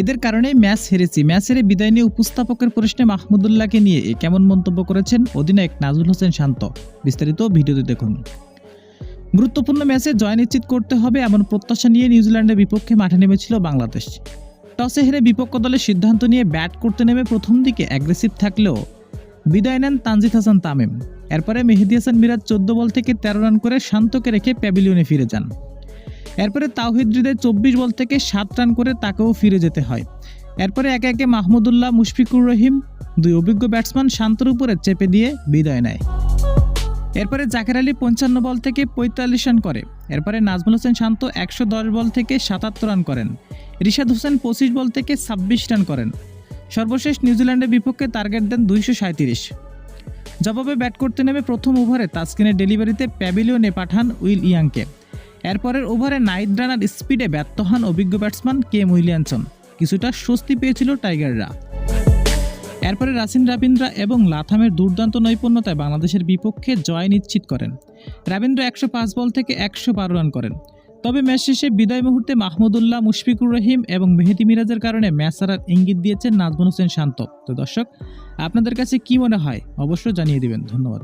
এদের কারণে ম্যাচ হেরেছি। ম্যাচ হেরে বিদায় নিয়ে উপস্থাপকের প্রশ্নে মাহমুদুল্লাহকে নিয়ে কেমন মন্তব্য করেছেন অধিনায়ক নাজুল হোসেন শান্ত? বিস্তারিত ভিডিওতে দেখুন। গুরুত্বপূর্ণ ম্যাচে জয় নিশ্চিত করতে হবে এমন প্রত্যাশা নিয়ে নিউজিল্যান্ডের বিপক্ষে মাঠে নেমেছিল বাংলাদেশ। টসে হেরে বিপক্ষ দলের সিদ্ধান্ত নিয়ে ব্যাট করতে নেমে প্রথম দিকে অ্যাগ্রেসিভ থাকলেও বিদায় নেন তানজিদ হাসান তামিম। এরপরে মেহেদি হাসান মিরাজ চোদ্দ বল থেকে তেরো রান করে শান্তকে রেখে প্যাভিলিয়নে ফিরে যান। এরপরে তাওহিদ চব্বিশ বল থেকে সাত রান করে তাকেও ফিরে যেতে হয়। এরপরে একে একে মাহমুদুল্লাহ, মুশফিকুর রহিম দুই অভিজ্ঞ ব্যাটসম্যান শান্তর উপরে চেপে দিয়ে বিদায় নেয়। এরপরে জাকের আলী পঞ্চান্ন বল থেকে পঁয়তাল্লিশ রান করে। এরপরে নাজমুল হোসেন শান্ত একশো দশ বল থেকে সাতাত্তর রান করেন। রিশাদ হোসেন পঁচিশ বল থেকে ছাব্বিশ রান করেন। সর্বশেষ নিউজিল্যান্ডের বিপক্ষে টার্গেট দেন দুইশো সাঁত্রিশ জবাবে ব্যাট করতে নেমে প্রথম ওভারে তাসকিনের ডেলিভারিতে প্যাভিলিয়নে পাঠান উইল ইয়াংকে। এরপরের ওভারে নাইট রানার স্পিডে ব্যর্থ হন অভিজ্ঞ ব্যাটসম্যান কে উইলিয়ামসন। কিছুটা স্বস্তি পেয়েছিল টাইগাররা। এরপরে রাসিন রাবিন্দ্রা এবং লাথামের দুর্দান্ত নৈপুণ্যতায় বাংলাদেশের বিপক্ষে জয় নিশ্চিত করেন। রাবীন্দ্র একশো পাঁচ বল থেকে একশো বারো রান করেন। তবে ম্যাচ শেষে বিদায় মুহূর্তে মাহমুদুল্লাহ, মুশফিকুর রহিম এবং মেহেদি মিরাজের কারণে ম্যাচ হারার ইঙ্গিত দিয়েছেন নাজমুল হোসেন শান্ত। তো দর্শক, আপনাদের কাছে কি মনে হয়? অবশ্যই জানিয়ে দেবেন। ধন্যবাদ।